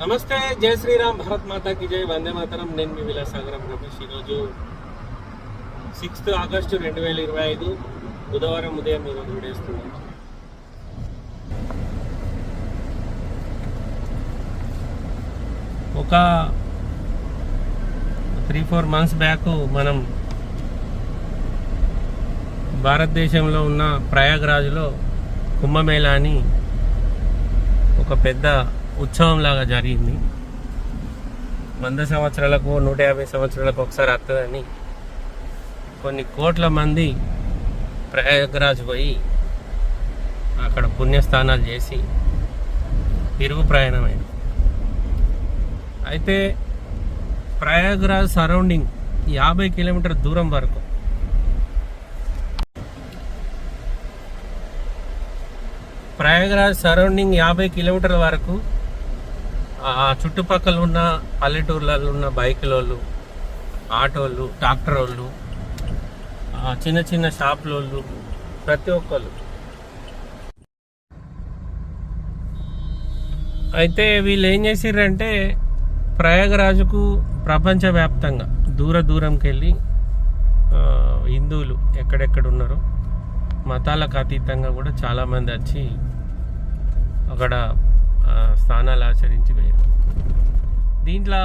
నమస్తే జై శ్రీరామ్ భారత్ మాతాకి జై వందే మాతరం. నేను మీ విలాసాగరం రమేష్ ఈరోజు సిక్స్త్ ఆగస్టు రెండు వేల ఇరవై ఐదు బుధవారం ఉదయం ఈరోజు విడేస్తున్నాను ఒక త్రీ ఫోర్ మంత్స్ బ్యాక్ మనం భారతదేశంలో ఉన్న ప్రయాగ్రాజ్లో కుంభమేళా అని ఒక పెద్ద ఉత్సవంలాగా జరిగింది. వంద సంవత్సరాలకు నూట యాభై సంవత్సరాలకు ఒకసారి వస్తుందని కొన్ని కోట్ల మంది ప్రయాగరాజ్ పోయి అక్కడ పుణ్యస్థానాలు చేసి తిరుగు ప్రయాణమైంది. అయితే ప్రయాగరాజ్ సరౌండింగ్ యాభై కిలోమీటర్ దూరం వరకు ప్రయాగరాజ్ సరౌండింగ్ యాభై కిలోమీటర్ల వరకు చుట్టుపక్కల ఉన్న పల్లెటూర్లలో ఉన్న బైకులోళ్ళు ఆటోళ్ళు ట్రాక్టర్ వాళ్ళు చిన్న చిన్న చిన్న షాపులోళ్ళు ప్రతి ఒక్కళ్ళు. అయితే వీళ్ళు ఏం చేసిర్రంటే ప్రయాగరాజుకు ప్రపంచవ్యాప్తంగా దూర దూరంకి వెళ్ళి హిందువులు ఎక్కడెక్కడ ఉన్నారో మతాలకు అతీతంగా కూడా చాలామంది వచ్చి అక్కడ స్థానాలు ఆచరించి పోయారు. దీంట్లో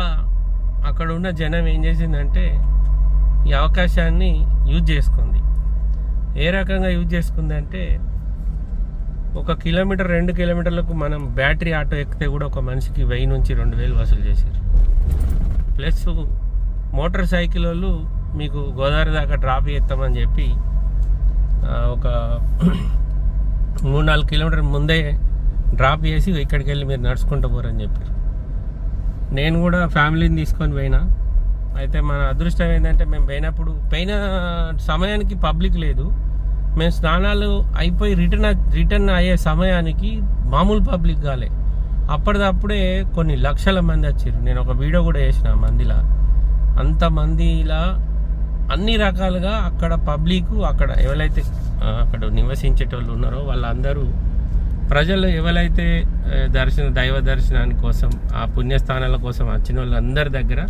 అక్కడ ఉన్న జనం ఏం చేసిందంటే ఈ అవకాశాన్ని యూజ్ చేసుకుంది. ఏ రకంగా యూజ్ చేసుకుందంటే ఒక కిలోమీటర్ రెండు కిలోమీటర్లకు మనం బ్యాటరీ ఆటో ఎక్కితే కూడా ఒక మనిషికి వెయ్యి నుంచి రెండు వేలు వసూలు చేశారు. ప్లస్ మోటార్ సైకిల్ వాళ్ళు మీకు గోదావరి దాకా డ్రాప్ చేస్తామని చెప్పి ఒక మూడు నాలుగు కిలోమీటర్ ముందే డ్రాప్ చేసి ఇక్కడికి వెళ్ళి మీరు నడుచుకుంటూ పోరని చెప్పారు. నేను కూడా ఫ్యామిలీని తీసుకొని పోయినా. అయితే మన అదృష్టం ఏంటంటే మేము పోయినప్పుడు పోయిన సమయానికి పబ్లిక్ లేదు. మేము స్నానాలు అయిపోయి రిటర్న్ రిటర్న్ అయ్యే సమయానికి మామూలు పబ్లిక్ కాలే. అప్పటిదప్పుడే కొన్ని లక్షల మంది వచ్చారు నేను ఒక వీడియో కూడా వేసిన మందిలా. అంతమందిలా అన్ని రకాలుగా అక్కడ పబ్లిక్ అక్కడ ఎవరైతే అక్కడ నివసించేటోళ్ళు ఉన్నారో వాళ్ళందరూ ప్రజలు ఎవరైతే దర్శన దైవ దర్శనాని కోసం ఆ పుణ్యస్థానాల కోసం వచ్చిన వాళ్ళందరి దగ్గర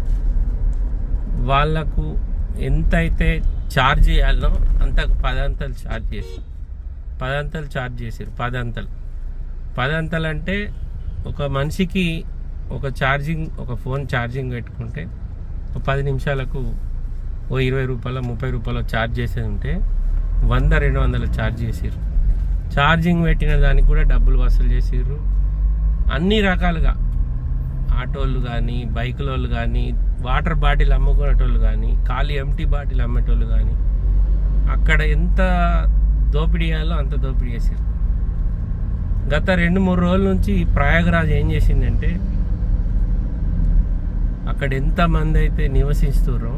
వాళ్ళకు ఎంతైతే ఛార్జ్ చేయాలో అంతకు పదంతలు ఛార్జ్ చేసి పదంతలు ఛార్జ్ చేసారు పదంతలు. పదంతలు అంటే ఒక మనిషికి ఒక ఛార్జింగ్ ఒక ఫోన్ ఛార్జింగ్ పెట్టుకుంటే ఒక పది నిమిషాలకు ఓ ఇరవై రూపాయల ముప్పై రూపాయలు ఛార్జ్ చేసేది ఉంటే వంద రెండు వందలు ఛార్జ్ చేసారు ఛార్జింగ్ పెట్టిన దానికి కూడా డబ్బులు వసూలు చేసిర్రు. అన్ని రకాలుగా. ఆటోళ్ళు కానీ బైకుల వాళ్ళు కానీ వాటర్ బాటిల్ అమ్ముకునేటోళ్ళు కానీ ఖాళీ ఎంటీ బాటిల్ అమ్మేటోళ్ళు కానీ అక్కడ ఎంత దోపిడీ చేయాలో అంత దోపిడీ చేసారు గత రెండు మూడు రోజుల నుంచి ప్రయాగరాజ్ ఏం చేసిందంటే అక్కడ ఎంతమంది అయితే నివసిస్తుర్రో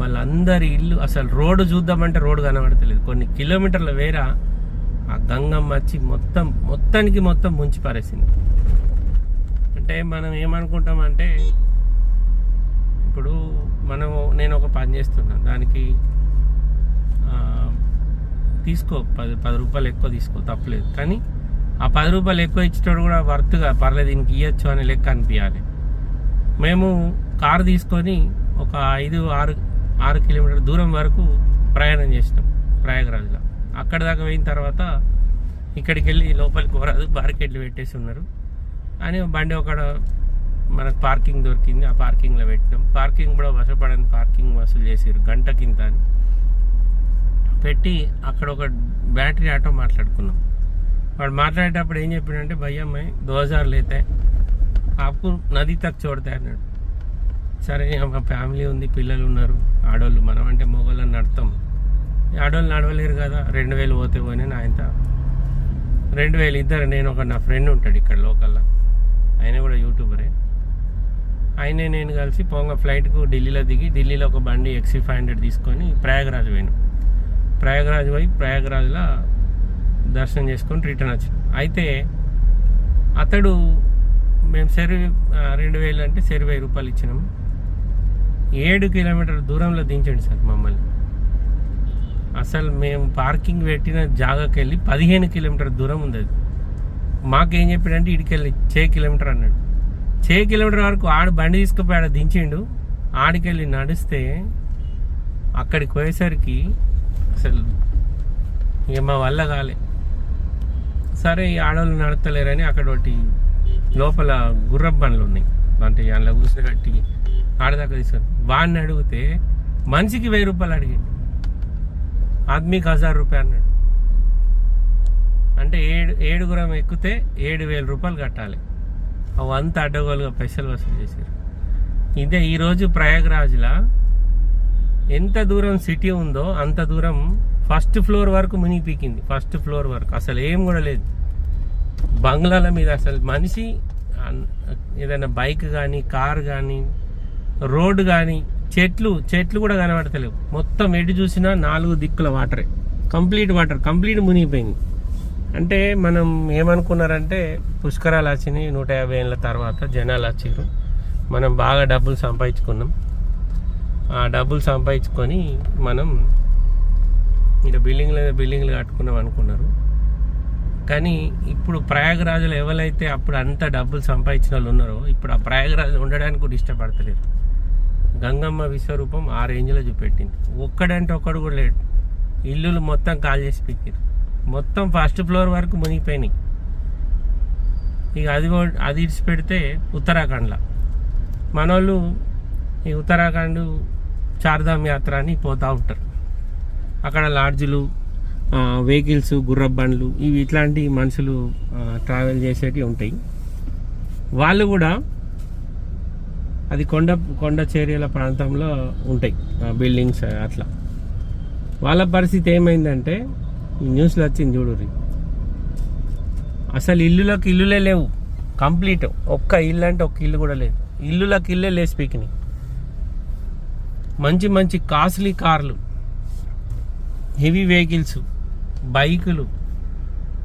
వాళ్ళందరి ఇల్లు అసలు రోడ్డు చూద్దామంటే రోడ్డు కనబడతలేదు. కొన్ని కిలోమీటర్ల వేరే ఆ గంగమ్మ వచ్చి మొత్తం మొత్తానికి మొత్తం ముంచి పారేసింది అంటే మనం ఏమనుకుంటామంటే ఇప్పుడు మనం నేను ఒక పని చేస్తున్నాను దానికి తీసుకో పది పది రూపాయలు ఎక్కువ తీసుకో తప్పలేదు. కానీ ఆ పది రూపాయలు ఎక్కువ ఇచ్చేటోడు కూడా వర్త్గా పర్లేదు దీనికి ఇవ్వచ్చు అనే లెక్క అనిపించాలి మేము కారు తీసుకొని ఒక ఐదు ఆరు ఆరు కిలోమీటర్ దూరం వరకు ప్రయాణం చేసినాం ప్రయాగరాజ్లో. అక్కడ దాకా పోయిన తర్వాత ఇక్కడికి వెళ్ళి లోపలికి పోరాదు బార్కెట్లు పెట్టేసి ఉన్నారు. అని బండి ఒకడ మనకు పార్కింగ్ దొరికింది ఆ పార్కింగ్లో పెట్టినాం. పార్కింగ్ కూడా వసపడని పార్కింగ్ వసూలు చేసారు గంట కింద అని. పెట్టి అక్కడ ఒక బ్యాటరీ ఆటో మాట్లాడుకున్నాం. వాడు మాట్లాడేటప్పుడు ఏం చెప్పాడంటే భయ్యమ్మాయి దోజార్లు అయితే ఆపు నది తక్ చూడతాయి అన్నాడు. సరే మా ఫ్యామిలీ ఉంది పిల్లలు ఉన్నారు ఆడోళ్ళు మనం అంటే మొగోళ్ళని నడతాం. ఆడవాళ్ళు నడవలేరు కదా. రెండు వేలు పోతే పోయినా నా రెండు వేలు ఇద్దరు నేను ఒక నా ఫ్రెండ్ ఉంటాడు ఇక్కడ లోకల్లో. ఆయన కూడా యూట్యూబరే. ఆయనే నేను కలిసి పోంగ ఫ్లైట్కు ఢిల్లీలో దిగి ఢిల్లీలో ఒక బండి ఎక్సీ ఫైవ్ హండ్రెడ్ తీసుకొని ప్రయాగరాజ్ పోయినాం. ప్రయాగరాజ్ పోయి ప్రయాగరాజ్లో దర్శనం చేసుకొని రిటర్న్ వచ్చాం అయితే అతడు మేము సెరి రెండు వేలు అంటే సెరి వెయ్యి రూపాయలు ఇచ్చినాం. ఏడు కిలోమీటర్ దూరంలో దించండి సార్ మమ్మల్ని. అసలు మేము పార్కింగ్ పెట్టిన జాగాకి వెళ్ళి పదిహేను కిలోమీటర్ దూరం ఉంది అది మాకేం చెప్పాడంటే ఇడికెళ్ళి చే కిలోమీటర్ అన్నాడు. చే కిలోమీటర్ వరకు ఆడు బండి తీసుకుపోయాడు దించిండు. ఆడికెళ్ళి నడిస్తే అక్కడికి పోయేసరికి అసలు ఇక మా వల్ల కాలే. సరే ఈ ఆడవాళ్ళు నడతలేరని అక్కడ ఒకటి లోపల గుర్రపు బండ్లు ఉన్నాయి. అంటే అందులో కూర్చుని కట్టి ఆడదాకా తీసుకొని వాడిని అడిగితే మనిషికి వెయ్యి రూపాయలు అడిగిండు. ఆద్మీకి హజార్ రూపాయలు అన్నాడు. అంటే ఏడు ఏడుగురం ఎక్కితే ఏడు వేల రూపాయలు కట్టాలి. అవి అడ్డగోలుగా పైసలు వసూలు చేశారు. ఇదే ఈరోజు ప్రయాగ్రాజ్లో ఎంత దూరం సిటీ ఉందో అంత దూరం ఫస్ట్ ఫ్లోర్ వరకు మునిగిపీకింది. ఫస్ట్ ఫ్లోర్ వరకు అసలు ఏం కూడా లేదు. బంగ్లాల మీద అసలు మనిషి ఏదైనా బైక్ కానీ కార్ కానీ రోడ్డు కానీ చెట్లు చెట్లు కూడా కనబడతలేవు. మొత్తం ఎటు చూసినా నాలుగు దిక్కుల వాటరే. కంప్లీట్ వాటర్ కంప్లీట్ మునిగిపోయింది. అంటే మనం ఏమనుకున్నారంటే పుష్కరాలు వచ్చినాయి నూట యాభై ఏళ్ళ తర్వాత జనాలు వచ్చారు మనం బాగా డబ్బులు సంపాదించుకున్నాం. ఆ డబ్బులు సంపాదించుకొని మనం ఇక్కడ బిల్డింగ్లు బిల్డింగ్లు కట్టుకున్నాం అనుకున్నారు. కానీ ఇప్పుడు ప్రయాగరాజులు ఎవరైతే అప్పుడు అంత డబ్బులు సంపాదించిన వాళ్ళు ఉన్నారో ఇప్పుడు ఆ ప్రయాగరాజు ఉండడానికి కూడా ఇష్టపడతలేరు. గంగమ్మ విశ్వరూపం ఆ రేంజ్లో చూపెట్టింది. ఒక్కడంటే ఒక్కడు కూడా లేడు. ఇల్లులు మొత్తం కాల్ చేసి పెట్టారు మొత్తం ఫస్ట్ ఫ్లోర్ వరకు మునిగిపోయినాయి. ఇక అది అది ఇడిచి పెడితే ఉత్తరాఖండ్లో. మనోళ్ళు ఈ ఉత్తరాఖండ్ చార్ధామ్ యాత్ర అని పోతూ ఉంటారు. అక్కడ లాడ్జ్లు వెహికల్స్ గుర్రపు బండ్లు ఇవి ఇట్లాంటి మనుషులు ట్రావెల్ చేసేటివి ఉంటాయి. వాళ్ళు కూడా అది కొండ కొండ చేరియల ప్రాంతంలో ఉంటాయి బిల్డింగ్స్ అట్లా. వాళ్ళ పరిస్థితి ఏమైందంటే న్యూస్లో వచ్చింది చూడు అసలు ఇల్లులకు ఇల్లులే లేవు కంప్లీట్. ఒక్క ఇల్లు అంటే ఒక్క ఇల్లు కూడా లేదు. ఇల్లులకు ఇల్లే లేవు స్పీక్ని మంచి మంచి కాస్ట్లీ కార్లు హెవీ వెహికల్స్ బైకులు.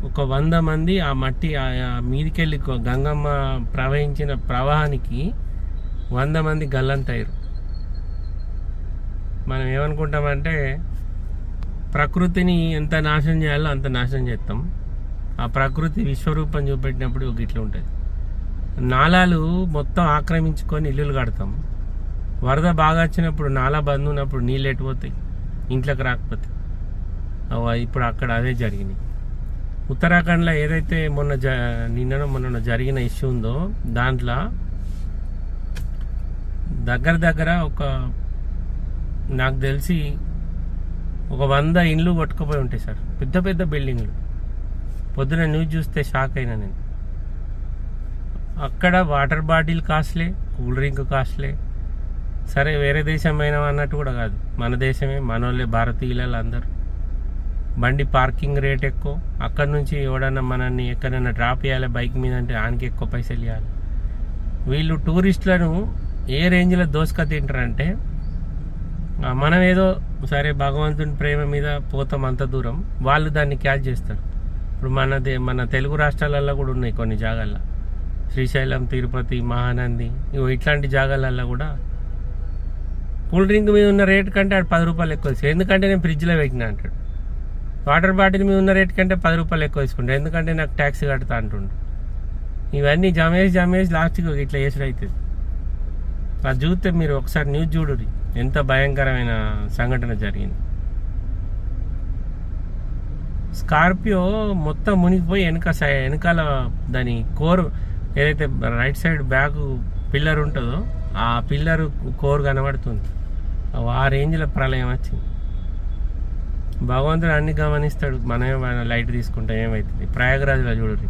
ఒక వంద మంది ఆ మట్టి ఆ మీదికెళ్ళి గంగమ్మ ప్రవహించిన ప్రవాహానికి వంద మంది గల్లంతయ్యారు. మనం ఏమనుకుంటామంటే ప్రకృతిని ఎంత నాశనం చేయాలో అంత నాశనం చేస్తాం. ఆ ప్రకృతి విశ్వరూపం చూపెట్టినప్పుడు ఇట్లా ఉంటుంది. నాలాలు మొత్తం ఆక్రమించుకొని ఇల్లులు కడతాం. వరద బాగా వచ్చినప్పుడు నాలా బంద్ ఉన్నప్పుడు నీళ్ళు ఎట్టిపోతాయి ఇంట్లోకి రాకపోతే. ఇప్పుడు అక్కడ అదే జరిగినాయి. ఉత్తరాఖండ్లో ఏదైతే మొన్న జ నిన్న మొన్న జరిగిన ఇష్యూ ఉందో దాంట్లో దగ్గర దగ్గర ఒక నాకు తెలిసి ఒక వంద ఇండ్లు కొట్టుకుపోయి ఉంటాయి సార్. పెద్ద పెద్ద బిల్డింగ్లు. పొద్దున న్యూస్ చూస్తే షాక్ అయినా నేను. అక్కడ వాటర్ బాటిల్ కాస్ట్లే కూల్ డ్రింక్ కాస్ట్లే. సరే వేరే దేశం అయినా అన్నట్టు కూడా కాదు. మన దేశమే మనోళ్ళే భారతీయులు అందరూ. బండి పార్కింగ్ రేట్ ఎక్కువ. అక్కడ నుంచి ఎవడన్నా మనల్ని ఎక్కడైనా డ్రాప్ చేయాలి బైక్ మీద అంటే ఆయనకి ఎక్కువ పైసలు ఇవ్వాలి. వీళ్ళు టూరిస్టులను ఏ రేంజ్లో దోసక తింటారంటే మనం ఏదో సరే భగవంతుని ప్రేమ మీద పోతాం అంత దూరం వాళ్ళు దాన్ని క్యాచ్ చేస్తారు. ఇప్పుడు మనది మన తెలుగు రాష్ట్రాలలో కూడా ఉన్నాయి కొన్ని జాగాల్లో. శ్రీశైలం తిరుపతి మహానంది ఇట్లాంటి జాగాలల్లో కూడా కూల్ డ్రింక్ మీద ఉన్న రేట్ కంటే ఆడు పది రూపాయలు ఎక్కువ ఇస్తాడు ఎందుకంటే నేను ఫ్రిడ్జ్లో పెట్టినా అంటాడు. వాటర్ బాటిల్ మీద ఉన్న రేట్ కంటే పది రూపాయలు ఎక్కువ వేసుకుంటాడు ఎందుకంటే నాకు ట్యాక్స్ కడతా అంటుండు. ఇవన్నీ జమేసి జమేసి లాస్ట్కి ఇట్లా వేసుడు అవుతుంది అది చూస్తే మీరు ఒకసారి న్యూస్ చూడుర్రి. ఎంత భయంకరమైన సంఘటన జరిగింది. స్కార్పియో మొత్తం మునిగిపోయి వెనక సై- వెనకాల దాని కోర్ ఏదైతే రైట్ సైడ్ బ్యాక్ పిల్లర్ ఉంటుందో ఆ పిల్లర్ కోర్ కనబడుతుంది. ఆ రేంజ్లో ప్రళయం వచ్చింది. భగవంతుడు అన్ని గమనిస్తాడు మనమే మన లైట్ తీసుకుంటే ఏమవుతుంది ప్రయాగరాజ్లో చూడండి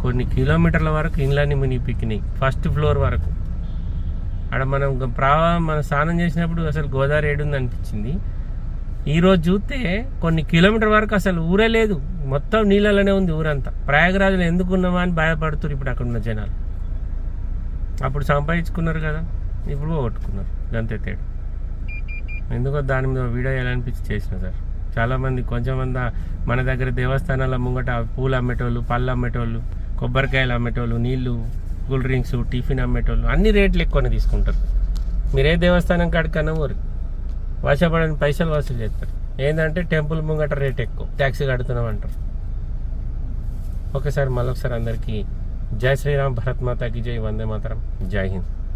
కొన్ని కిలోమీటర్ల వరకు ఇండ్లన్నీ మునిగిపిక్కినాయి ఫస్ట్ ఫ్లోర్ వరకు. ఆడ మనం గ- ప్రవాహం మనం స్నానం చేసినప్పుడు అసలు గోదావరి ఏడుంది అనిపించింది. ఈరోజు చూస్తే కొన్ని కిలోమీటర్ వరకు అసలు ఊరే లేదు. మొత్తం నీళ్ళలోనే ఉంది ఊరంతా. ప్రయాగరాజులు ఎందుకు ఉన్నామా అని భయపడుతున్నారు ఇప్పుడు అక్కడ ఉన్న జనాలు. అప్పుడు సంపాదించుకున్నారు కదా. ఇప్పుడు పోగొట్టుకున్నారు. గంతే తేడు. ఎందుకో దాని మీద వీడియో చేయాలనిపించి చేసిన సార్. చాలామంది కొంచెం మంది మన దగ్గర దేవస్థానాల ముంగట పూలు అమ్మేటోళ్ళు పళ్ళు అమ్మేటోళ్ళు కొబ్బరికాయలు అమ్మేటోళ్ళు నీళ్ళు కూల్ డ్రింక్స్ టిఫిన్ అమ్మేటోళ్ళు అన్ని రేట్లు ఎక్కువనే తీసుకుంటారు. మీరే దేవస్థానం కాడికన్నా ఊరు వశపడని పైసలు వసూలు చేస్తారు. ఏంటంటే టెంపుల్ ముంగట రేట్ ఎక్కువ. ట్యాక్సీ కడుతున్నాం అంటారు ఒకసారి మళ్ళొకసారి అందరికీ జై శ్రీరామ్ భరత్ మాతాకి జై వందే మాతరం. జై హింద్.